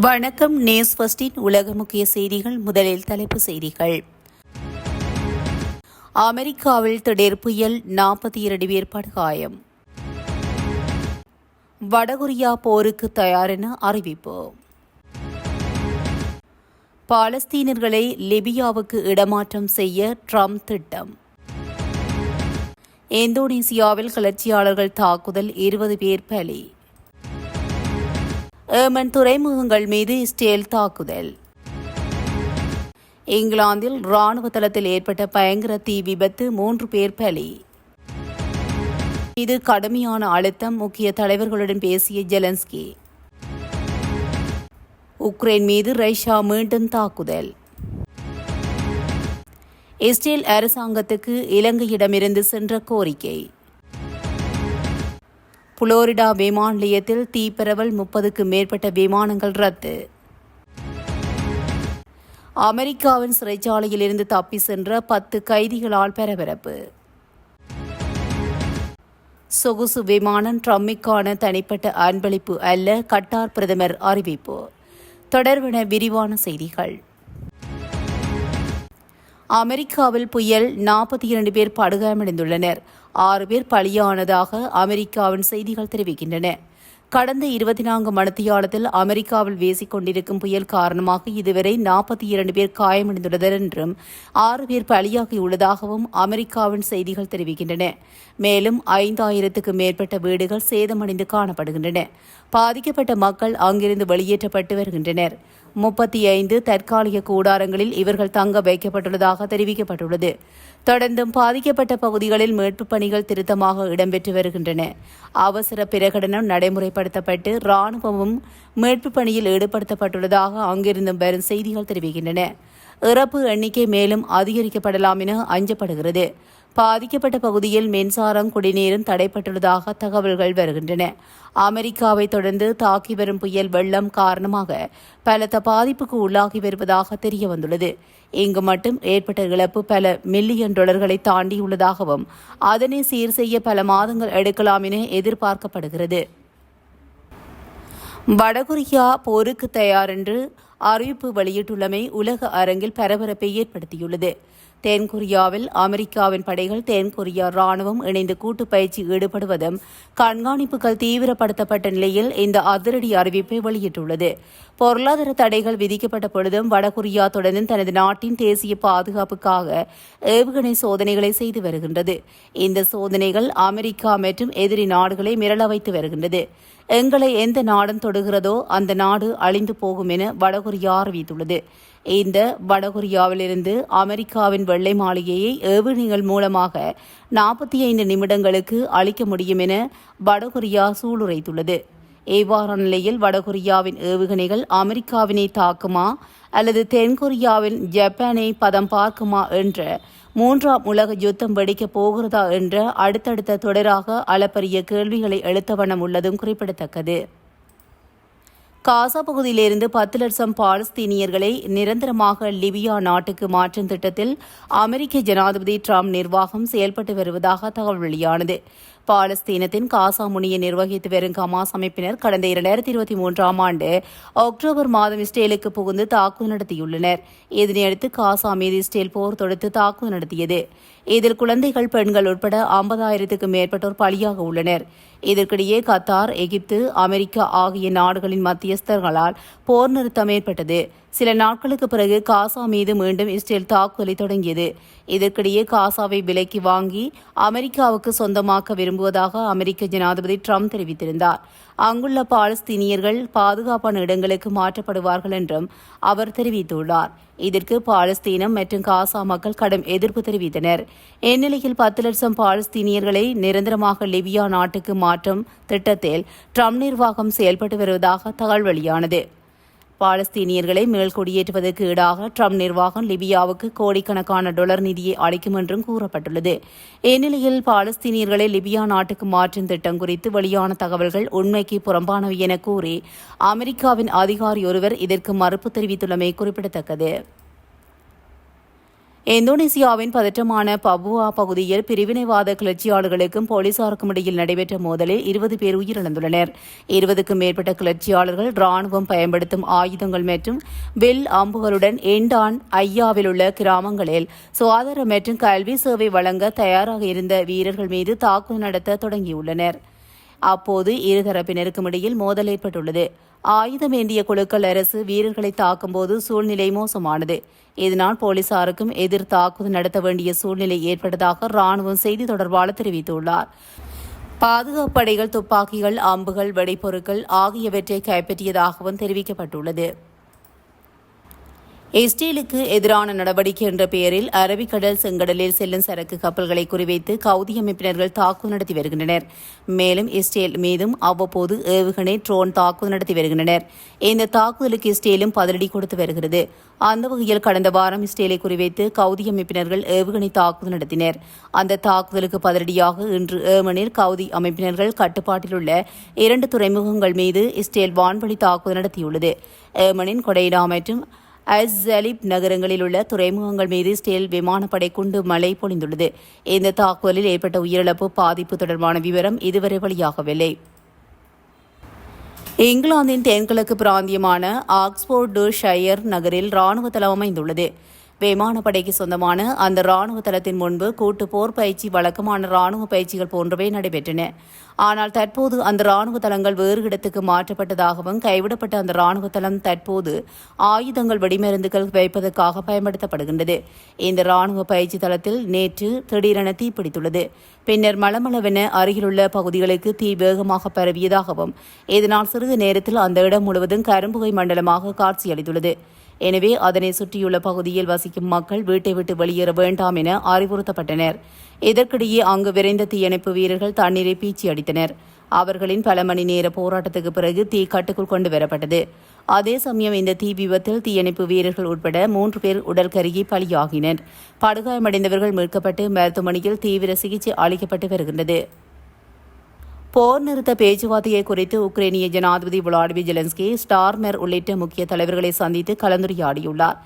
வணக்கம் நியூஸ் ஃபர்ஸ்டின் உலக முக்கிய செய்திகள் முதலில் தலைப்பு செய்திகள். அமெரிக்காவில் திடீர் புயல் நாற்பத்தி இரண்டு பேர் படுகாயம் வடகொரியா போருக்கு தயார் என அறிவிப்பு. பாலஸ்தீனர்களை லிபியாவுக்கு இடமாற்றம் செய்ய ட்ரம்ப் திட்டம். இந்தோனேசியாவில் கிளர்ச்சியாளர்கள் தாக்குதல் இருபது பேர் பலி. ஏமன் துறைமுகங்கள் மீது இஸ்ரேல் தாக்குதல். இங்கிலாந்தில் ராணுவ தளத்தில் ஏற்பட்ட பயங்கர தீ விபத்து மூன்று பேர் பலி. இது கடுமையான அழுத்தம் முக்கிய தலைவர்களுடன் பேசிய ஜெலன்ஸ்கி. உக்ரைன் மீது ரஷ்யா மீண்டும் தாக்குதல். இஸ்ரேல் அரசாங்கத்துக்கு இலங்கையிடமிருந்து சென்ற கோரிக்கை. புளோரிடா விமான நிலையத்தில் தீப்பரவல் முப்பதுக்கு மேற்பட்ட விமானங்கள் ரத்து. அமெரிக்காவின் சிறைச்சாலையில் இருந்து தப்பி சென்ற பத்து கைதிகளால் பரபரப்பு. சொகுசு விமானம் ட்ரம்மிக்கான தனிப்பட்ட அன்பளிப்பு அல்ல கட்டார் பிரதமர் அறிவிப்பு. தொடர்பென விரிவான செய்திகள். அமெரிக்காவில் புயல் நாற்பத்தி இரண்டு பேர் படுகாயமடைந்துள்ளனர். ஆறு பேர் பலியானதாக அமெரிக்காவின் செய்திகள் தெரிவிக்கின்றன. கடந்த இருபத்தி நான்கு மணித்தியாலத்தில் அமெரிக்காவில் வீசிக் கொண்டிருக்கும் புயல் காரணமாக இதுவரை நாற்பத்தி இரண்டு பேர் காயமடைந்துள்ளனர் என்றும் ஆறு பேர் பலியாகியுள்ளதாகவும் அமெரிக்காவின் செய்திகள் தெரிவிக்கின்றன. மேலும் ஐந்தாயிரத்துக்கு மேற்பட்ட வீடுகள் சேதமடைந்து காணப்படுகின்றன. பாதிக்கப்பட்ட மக்கள் அங்கிருந்து வெளியேற்றப்பட்டு வருகின்றனர். முப்பத்தி ஐந்து தற்காலிக கூடாரங்களில் இவர்கள் தங்க வைக்கப்பட்டுள்ளதாக தெரிவிக்கப்பட்டுள்ளது. தொடர்ந்தும் பாதிக்கப்பட்ட பகுதிகளில் மீட்புப் பணிகள் திருத்தமாக இடம்பெற்று வருகின்றன. அவசர பிரகடனம் நடைமுறைப்படுத்தப்பட்டு ராணுவமும் மீட்புப் பணியில் ஈடுபடுத்தப்பட்டுள்ளதாக அங்கிருந்தும் வரும் செய்திகள் தெரிவிக்கின்றன. இறப்பு எண்ணிக்கை மேலும் அதிகரிக்கப்படலாம் என அஞ்சப்படுகிறது. பாதிக்கப்பட்ட பகுதியில் மின்சாரம் குடிநீரும் தடைப்பட்டுள்ளதாக தகவல்கள் வருகின்றன. அமெரிக்காவை தொடர்ந்து தாக்கி வரும் புயல் வெள்ளம் காரணமாக பலத்த பாதிப்புக்கு உள்ளாகி வருவதாக தெரிய வந்துள்ளது இங்கு மட்டும் ஏற்பட்ட இழப்பு பல மில்லியன் டாலர்களை தாண்டியுள்ளதாகவும் அதனை சீர் செய்ய பல மாதங்கள் எடுக்கலாம் என எதிர்பார்க்கப்படுகிறது. வடகொரியா போருக்கு தயார் என்று அறிவிப்பு வெளியிட்டுள்ளமை உலக அரங்கில் பரபரப்பை ஏற்படுத்தியுள்ளது. தென்கொரியாவில் அமெரிக்காவின் படைகள் தென்கொரியா ராணுவம் இணைந்து கூட்டு பயிற்சி ஈடுபடுவதும் கண்காணிப்புகள் தீவிரப்படுத்தப்பட்ட நிலையில் இந்த அதிரடி அறிவிப்பை வெளியிட்டுள்ளது. பொருளாதார தடைகள் விதிக்கப்பட்ட பொழுதும் வடகொரியா தொடர்ந்து தனது நாட்டின் தேசிய பாதுகாப்புக்காக ஏவுகணை சோதனைகளை செய்து வருகின்றது. இந்த சோதனைகள் அமெரிக்கா மற்றும் எதிரி நாடுகளை மிரள வைத்து வருகின்றது. எங்களை எந்த நாடும் தொடுகிறதோ அந்த நாடு அழிந்து போகும் என வடகொரியா அறிவித்துள்ளது. இந்த வடகொரியாவிலிருந்து அமெரிக்காவின் வெள்ளை மாளிகையை ஏவுகணைகள் மூலமாக நாற்பத்தி ஐந்து நிமிடங்களுக்கு அளிக்க முடியும் என வடகொரியா சூளுரைத்துள்ளது. இவ்வாறான நிலையில் வடகொரியாவின் ஏவுகணைகள் அமெரிக்காவினை தாக்குமா அல்லது தென்கொரியாவின் ஜப்பானை பதம் பார்க்குமா என்ற மூன்றாம் உலக யுத்தம் வெடிக்கப் போகிறதா என்ற அடுத்தடுத்த தொடராக அளப்பரிய கேள்விகளை எழுத்த வண்ணம் உள்ளதும் குறிப்பிடத்தக்கது. காசா பகுதியிலிருந்து பத்து லட்சம் பாலஸ்தீனியர்களை நிரந்தரமாக லிபியா நாட்டுக்கு மாற்றும் திட்டத்தில் அமெரிக்க ஜனாதிபதி டிரம்ப் நிர்வாகம் செயல்பட்டு வருவதாக தகவல் வெளியானது. பாலஸ்தீனத்தின் காசா முனியை நிர்வகித்து வரும் ஹமாஸ் அமைப்பினர் கடந்த இரண்டாயிரத்தி இருபத்தி மூன்றாம் ஆண்டு அக்டோபர் மாதம் இஸ்ரேலுக்கு புகுந்து தாக்குதல் நடத்தியுள்ளனர். இதனையடுத்து காசா மீது இஸ்ரேல் போர் தொடுத்து தாக்குதல் நடத்தியது. இதில் குழந்தைகள் பெண்கள் உட்பட ஐம்பதாயிரத்துக்கு மேற்பட்டோர் பலியாக உள்ளனர். இதற்கிடையே கத்தார் எகிப்து அமெரிக்கா ஆகிய நாடுகளின் மத்தியஸ்தர்களால் போர் நிறுத்தம் ஏற்பட்டது. சில நாட்களுக்கு பிறகு காசா மீது மீண்டும் இஸ்ரேல் தாக்குதலை தொடங்கியது. இதற்கிடையே காசாவை விலைக்கு வாங்கி அமெரிக்காவுக்கு சொந்தமாக்க விரும்புவதாக அமெரிக்க ஜனாதிபதி ட்ரம்ப் தெரிவித்திருந்தார். அங்குள்ள பாலஸ்தீனியர்கள் பாதுகாப்பான இடங்களுக்கு மாற்றப்படுவார்கள் என்றும் அவர் தெரிவித்துள்ளார். இதற்கு பாலஸ்தீனம் மற்றும் காசா மக்கள் கடும் எதிர்ப்பு தெரிவித்தனர். இந்நிலையில் பத்து லட்சம் பாலஸ்தீனியர்களை நிரந்தரமாக லிபியா நாட்டுக்கு மாற்றும் திட்டத்தில் ட்ரம்ப் நிர்வாகம் செயல்பட்டு வருவதாக தகவல் வெளியானது. பாலஸ்தீனியர்களை மேல்குடியேற்றுவதற்கு ஈடாக ட்ரம்ப் நிர்வாகம் லிபியாவுக்கு கோடிக்கணக்கான டாலர் நிதியை அளிக்கும் என்றும் கூறப்பட்டுள்ளது. இந்நிலையில் பாலஸ்தீனியர்களை லிபியா நாட்டுக்கு மாற்றும் திட்டம் குறித்து வெளியான தகவல்கள் உண்மைக்கு புறம்பானவை என கூறி அமெரிக்காவின் அதிகாரி ஒருவர் இதற்கு மறுப்பு தெரிவித்துள்ளமை குறிப்பிடத்தக்கது. இந்தோனேசியாவின் பதற்றமான பபுவா பகுதியில் பிரிவினைவாத கிளர்ச்சியாளர்களுக்கும் போலீசாருக்கும் இடையில் நடைபெற்ற மோதலில் இருபது பேர் உயிரிழந்துள்ளனர். இருபதுக்கும் மேற்பட்ட கிளர்ச்சியாளர்கள் ராணுவம் பயன்படுத்தும் ஆயுதங்கள் மற்றும் வில் அம்புகளுடன் எண்டான் ஐயாவில் உள்ள கிராமங்களில் சுகாதார மற்றும் கல்வி சேவை வழங்க தயாராக இருந்த வீரர்கள் மீது தாக்குதல் நடத்த தொடங்கியுள்ளனர். அப்போது இருதரப்பினருக்கும் இடையில் மோதல் ஏற்பட்டுள்ளது. ஆயுதம் ஏந்திய குழுக்கள் அரசு வீரர்களை தாக்கும்போது சூழ்நிலை மோசமானது. இதனால் போலீசாருக்கும் எதிர் தாக்குதல் நடத்த வேண்டிய சூழ்நிலை ஏற்பட்டதாக ராணுவம் செய்தி தொடர்பாளர் தெரிவித்துள்ளார். பாதுகாப்பு படைகள் துப்பாக்கிகள் அம்புகள் வெடிப்பொருட்கள் ஆகியவற்றை கைப்பற்றியதாகவும் தெரிவிக்கப்பட்டுள்ளது. இஸ்ரேலுக்கு எதிரான நடவடிக்கை என்ற பெயரில் அரபிக்கடல் செங்கடலில் செல்லும் சரக்கு கப்பல்களை குறிவைத்து கவுதி அமைப்பினர்கள் தாக்குதல் நடத்தி வருகின்றனர். மேலும் இஸ்ரேல் மீதும் அவ்வப்போது ஏவுகணை ட்ரோன் தாக்குதல் நடத்தி வருகின்றனர். இந்த தாக்குதலுக்கு இஸ்ரேலும் பதிலடி கொடுத்து வருகிறது. அந்த வகையில் கடந்த வாரம் இஸ்ரேலை குறிவைத்து கவுதி அமைப்பினர்கள் ஏவுகணை தாக்குதல் நடத்தினர். அந்த தாக்குதலுக்கு பதிலடியாக இன்று ஏமனில் கவுதி அமைப்பினர்கள் கட்டுப்பாட்டில் உள்ள இரண்டு துறைமுகங்கள் மீது இஸ்ரேல் வான்வழி தாக்குதல் நடத்தியுள்ளது. ஏமனின் கொடைடா மற்றும் அஸ் ஜலிப் நகரங்களில் உள்ள துறைமுகங்கள் மீது ஸ்டேல் விமானப்படை குண்டு மழை பொழிந்துள்ளது. இந்த தாக்குதலில் ஏற்பட்ட உயிரிழப்பு பாதிப்பு தொடர்பான விவரம் இதுவரை வெளியாகவில்லை. இங்கிலாந்தின் தென்கிழக்கு பிராந்தியமான ஆக்ஸ்போர்டு ஷயர் நகரில் ராணுவ தளம் அமைந்துள்ளது. விமானப்படைக்கு சொந்தமான அந்த ராணுவ தளத்தின் முன்பு கூட்டு போர் பயிற்சி வழக்கமான ராணுவ பயிற்சிகள் போன்றவை நடைபெற்றன. ஆனால் தற்போது அந்த ராணுவ தளங்கள் வேறு இடத்துக்கு மாற்றப்பட்டதாகவும் கைவிடப்பட்ட அந்த ராணுவ தளம் தற்போது ஆயுதங்கள் வெடிமருந்துகள் வைப்பதற்காக பயன்படுத்தப்படுகின்றது. இந்த ராணுவ பயிற்சி தளத்தில் நேற்று திடீரென தீப்பிடித்துள்ளது. பின்னர் மளமளவென அருகிலுள்ள பகுதிகளுக்கு தீ வேகமாக பரவியதாகவும் இதனால் சிறிது நேரத்தில் அந்த இடம் முழுவதும் கரும்புகை மண்டலமாக காட்சியளித்துள்ளது. எனவே அதனை சுற்றியுள்ள பகுதியில் வசிக்கும் மக்கள் வீட்டை விட்டு வெளியேற வேண்டாம் என அறிவுறுத்தப்பட்டனர். இதற்கிடையே அங்கு விரைந்த தீயணைப்பு வீரர்கள் தண்ணீரை பீச்சி அடித்தனர். அவர்களின் பல மணி நேர போராட்டத்துக்கு பிறகு தீ கட்டுக்குள் கொண்டு வரப்பட்டது. அதே சமயம் இந்த தீ விபத்தில் தீயணைப்பு வீரர்கள் உட்பட மூன்று பேர் உடல் கருகி பலியாகினர். படுகாயமடைந்தவர்கள் மீட்கப்பட்டு மருத்துவமனையில் தீவிர சிகிச்சை அளிக்கப்பட்டு வருகின்றது. போர் நிறுத்த பேச்சுவார்த்தையை குறித்து உக்ரைனிய ஜனாதிபதி விளாடிமிர் ஜெலன்ஸ்கி ஸ்டார்மெர் உள்ளிட்ட முக்கிய தலைவர்களை சந்தித்து கலந்துரையாடியுள்ளார்.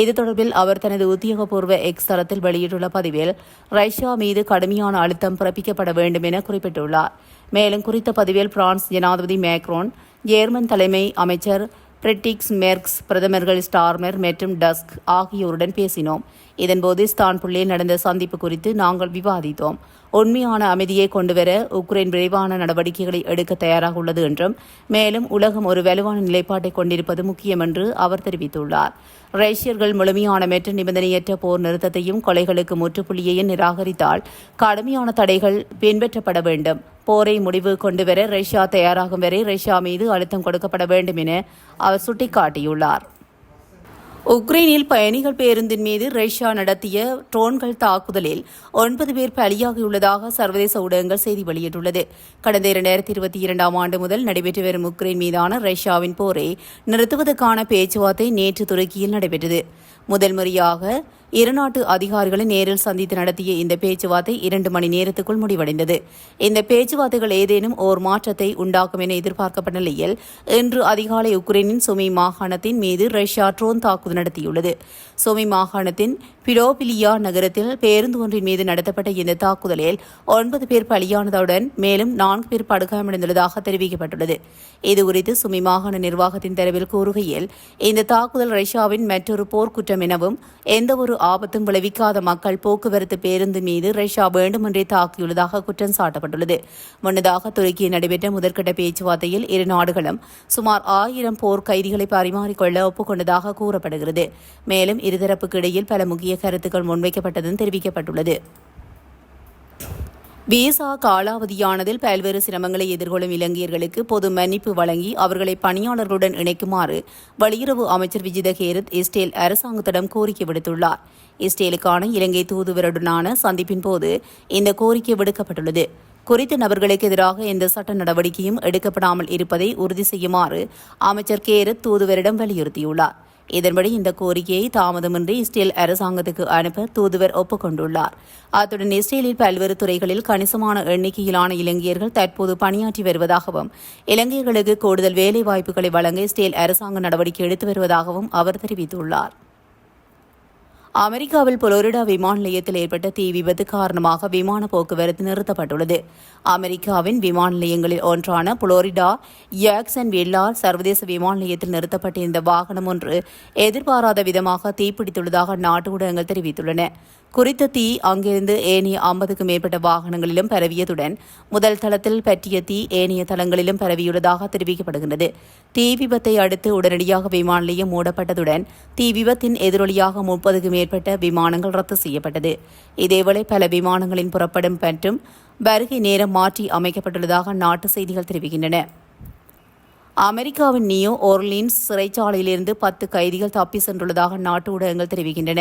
இது தொடர்பில் அவர் தனது உத்தியோகபூர்வ எக்ஸ் தளத்தில் வெளியிட்டுள்ள பதிவில் ரஷ்யா மீது கடுமையான அழுத்தம் பிறப்பிக்கப்பட வேண்டும் என குறிப்பிட்டுள்ளார். மேலும் குறித்த பதிவில் பிரான்ஸ் ஜனாதிபதி மேக்ரோன் ஜேர்மன் தலைமை அமைச்சர் பிரிட்டிக்ஸ் மெர்க்ஸ் பிரதமர்கள் ஸ்டார்மர் மற்றும் டஸ்க் ஆகியோருடன் பேசினோம். இதன்போது ஸ்தான்புல்லில் நடந்த சந்திப்பு குறித்து நாங்கள் விவாதித்தோம். உண்மையான அமைதியை கொண்டுவர உக்ரைன் விரைவான நடவடிக்கைகளை எடுக்க தயாராக உள்ளது என்றும் மேலும் உலகம் ஒரு வலுவான நிலைப்பாட்டை கொண்டிருப்பது முக்கியம் என்று அவர் தெரிவித்துள்ளார். ரஷ்யர்கள் முழுமையான மெற்ற நிபந்தனையற்ற போர் நிறுத்தத்தையும் கொலைகளுக்கு முற்றுப்புள்ளியையும் நிராகரித்தால் கடுமையான தடைகள் பின்பற்றப்பட வேண்டும். போரை முடிவு கொண்டுவர ரஷ்யா தயாராகும் வரை ரஷ்யா மீது அழுத்தம் கொடுக்கப்பட வேண்டும் என அவர் சுட்டிக்காட்டியுள்ளார். உக்ரைனில் பயணிகள் பேருந்தின் மீது ரஷ்யா நடத்திய ட்ரோன்கள் தாக்குதலில் ஒன்பது பேர் பலியாகியுள்ளதாக சர்வதேச ஊடகங்கள் செய்தி வெளியிட்டுள்ளது. கடந்த இரண்டாயிரத்தி இருபத்தி இரண்டாம் ஆண்டு முதல் நடைபெற்று வரும் உக்ரைன் மீதான ரஷ்யாவின் போரை நிறுத்துவதற்கான பேச்சுவார்த்தை நேற்று துருக்கியில் நடைபெற்றது. முதல் முறையாக இருநாட்டு அதிகாரிகளை நேரில் சந்தித்து நடத்திய இந்த பேச்சுவார்த்தை இரண்டு மணி நேரத்துக்குள் முடிவடைந்தது. இந்த பேச்சுவார்த்தைகள் ஏதேனும் ஓர் மாற்றத்தை உண்டாக்கும் என எதிர்பார்க்கப்பட்ட நிலையில் இன்று அதிகாலை உக்ரைனின் சுமி மாகாணத்தின் மீது ரஷ்யா ட்ரோன் தாக்குதல் நடத்தியுள்ளது. சுமி மாகாணத்தின் பிலோபிலியா நகரத்தில் பேருந்து ஒன்றின் மீது நடத்தப்பட்ட இந்த தாக்குதலில் ஒன்பது பேர் பலியானதுடன் மேலும் நான்கு பேர் படுகாயமடைந்துள்ளதாக தெரிவிக்கப்பட்டுள்ளது. இதுகுறித்து சுமி மாகாண நிர்வாகத்தின் தரவில் கூறுகையில் இந்த தாக்குதல் ரஷ்யாவின் மற்றொரு போர்க்குற்றம் எனவும் எந்தவொரு ஆபத்தும் விளைவிக்காத மக்கள் போக்குவரத்து பேருந்து மீது ரஷ்யா வேண்டுமென்றே தாக்கியுள்ளதாக குற்றம் சாட்டப்பட்டுள்ளது. முன்னதாக துருக்கியில் நடைபெற்ற முதற்கட்ட பேச்சுவார்த்தையில் இரு நாடுகளும் சுமார் ஆயிரம் போர் கைதிகளை பரிமாறிக்கொள்ள ஒப்புக்கொண்டதாக கூறப்படுகிறது. மேலும் இருதரப்புக்கு இடையில் பல முக்கிய கருத்துக்கள் முன்வைக்கப்பட்டதும் தெரிவிக்கப்பட்டுள்ளது. விசா காலாவதியானதில் பல்வேறு சிரமங்களை எதிர்கொள்ளும் இலங்கையர்களுக்கு பொது மன்னிப்பு வழங்கி அவர்களை பணியாளர்களுடன் இணைக்குமாறு வெளியுறவு அமைச்சர் விஜித ஹேரத் இஸ்ரேல் அரசாங்கத்திடம் கோரிக்கை விடுத்துள்ளார். இஸ்ரேலுக்கான இலங்கை தூதுவருடனான சந்திப்பின் போது இந்த கோரிக்கை விடுக்கப்பட்டுள்ளது. குறித்த நபர்களுக்கு எதிராக எந்த சட்ட நடவடிக்கையும் எடுக்கப்படாமல் இருப்பதை உறுதி செய்யுமாறு அமைச்சர் கேரத் தூதுவரிடம் வலியுறுத்தியுள்ளார். இதன்படி இந்த கோரிக்கையை தாமதமின்றி இஸ்ரேல் அரசாங்கத்துக்கு அனுப்ப தூதுவர் ஒப்புக்கொண்டுள்ளார். அத்துடன் இஸ்ரேலில் பல்வேறு துறைகளில் கணிசமான எண்ணிக்கையிலான இலங்கையர்கள் தற்போது பணியாற்றி வருவதாகவும் இலங்கையர்களுக்கு கூடுதல் வேலை வாய்ப்புகளை வழங்க இஸ்ரேல் அரசாங்க நடவடிக்கை எடுத்து வருவதாகவும் அவர் தெரிவித்துள்ளார். அமெரிக்காவில் புளோரிடா விமான நிலையத்தில் ஏற்பட்ட தீ விபத்து காரணமாக விமான போக்குவரத்து நிறுத்தப்பட்டுள்ளது. அமெரிக்காவின் விமான நிலையங்களில் ஒன்றான புளோரிடா யாக்சன் வில்லார் சர்வதேச விமான நிலையத்தில் நிறுத்தப்பட்டிருந்த வாகனம் ஒன்று எதிர்பாராத விதமாக தீப்பிடித்துள்ளதாக நாட்டு ஊடகங்கள் தெரிவித்துள்ளன. குறித்த தீ அங்கிருந்து ஏனைய ஐம்பதுக்கும் மேற்பட்ட வாகனங்களிலும் பரவியதுடன் முதல் தளத்தில் பற்றிய தீ ஏனைய தளங்களிலும் பரவியுள்ளதாக தெரிவிக்கப்படுகின்றது. தீ விபத்தை அடுத்து உடனடியாக விமான நிலையம் மூடப்பட்டதுடன் தீ விபத்தின் எதிரொலியாக முப்பதுக்கும் மேற்பட்ட விமானங்கள் ரத்து செய்யப்பட்டது. இதேவேளை பல விமானங்களின் புறப்படும் மற்றும் வருகை நேரம் மாற்றி அமைக்கப்பட்டுள்ளதாக நாட்டு செய்திகள் தெரிவிக்கின்றன. அமெரிக்காவின் நியூ ஓர்லின்ஸ் சிறைச்சாலையிலிருந்து பத்து கைதிகள் தப்பி சென்றுள்ளதாக நாட்டு ஊடகங்கள் தெரிவிக்கின்றன.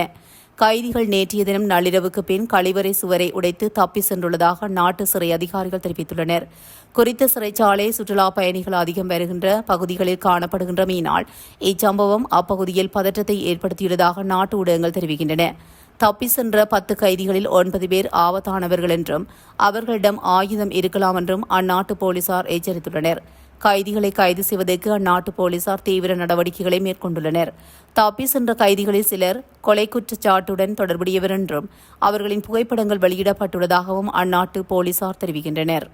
கைதிகள் நேற்றைய தினம் நள்ளிரவுக்கு பின் கழிவறை சுவரை உடைத்து தப்பி சென்றுள்ளதாக நாட்டு சிறை அதிகாரிகள் தெரிவித்துள்ளனர். குறித்த சிறைச்சாலை சுற்றுலா பயணிகள் அதிகம் வருகின்ற பகுதிகளில் காணப்படுகின்றமையினால் இச்சம்பவம் அப்பகுதியில் பதற்றத்தை ஏற்படுத்தியுள்ளதாக நாட்டு ஊடகங்கள் தெரிவிக்கின்றன. தப்பி சென்ற பத்து கைதிகளில் ஒன்பது பேர் ஆபத்தானவர்கள் என்றும் அவர்களிடம் ஆயுதம் இருக்கலாம் என்றும் அந்நாட்டு போலீசார் எச்சரித்துள்ளனர். கைதிகளை கைது செய்வதற்கு அந்நாட்டு போலீசார் தீவிர நடவடிக்கைகளை மேற்கொண்டுள்ளனர். தப்பி சென்ற கைதிகளில் சிலர் கொலை குற்றச்சாட்டுடன் தொடர்புடையவர் என்றும் அவர்களின் புகைப்படங்கள் வெளியிடப்பட்டுள்ளதாகவும் அந்நாட்டு போலீசார் தெரிவிக்கின்றனர்.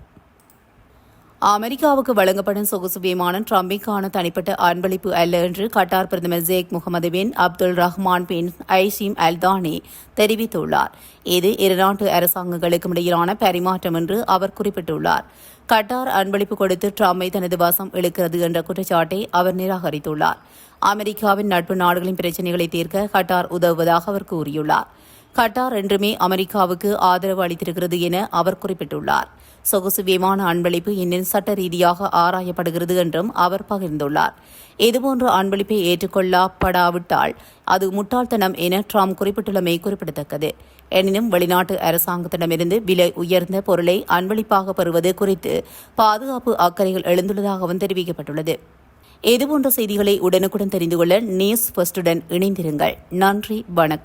அமெரிக்காவுக்கு வழங்கப்படும் சொகுசு விமானம் ட்ரம்பிற்கான தனிப்பட்ட அன்பளிப்பு அல்ல என்று கட்டார் பிரதமர் Sheikh Mohammed bin Abdul Rahman bin Jassim Al Thani தெரிவித்துள்ளார். இது இருநாட்டு அரசாங்கங்களுக்கும் இடையிலான பரிமாற்றம் என்று அவர் குறிப்பிட்டுள்ளார். கட்டார் அன்பளிப்பு கொடுத்து ட்ரம்பை தனது வசம் இழுக்கிறது என்ற குற்றச்சாட்டை அவர் நிராகரித்துள்ளார். அமெரிக்காவின் நட்பு நாடுகளின் பிரச்சினைகளை தீர்க்க கட்டார் உதவுவதாக அவர் கூறியுள்ளார். கட்டார் என்றுமே அமெரிக்காவுக்கு ஆதரவு அளித்திருக்கிறது என அவர் குறிப்பிட்டுள்ளார். சொகுசு விமான அன்பளிப்பு இன்னும் சட்ட ரீதியாக ஆராயப்படுகிறது என்றும் அவர் பகிர்ந்துள்ளார். இதுபோன்ற அன்பளிப்பை ஏற்றுக்கொள்ளப்படாவிட்டால் அது முட்டாள்தனம் என ட்ரம்ப் குறிப்பிட்டுள்ளமை குறிப்பிடத்தக்கது. எனினும் வெளிநாட்டு அரசாங்கத்திடமிருந்து விலை உயர்ந்த பொருளை அன்பளிப்பாக பெறுவது குறித்து பாதுகாப்பு அக்கறைகள் எழுந்துள்ளதாகவும் தெரிவிக்கப்பட்டுள்ளது. இதுபோன்ற செய்திகளை உடனுக்குடன் தெரிந்து கொள்ள நியூஸ் ஃபர்ஸ்டுடன் இணைந்திருங்கள். நன்றி வணக்கம்.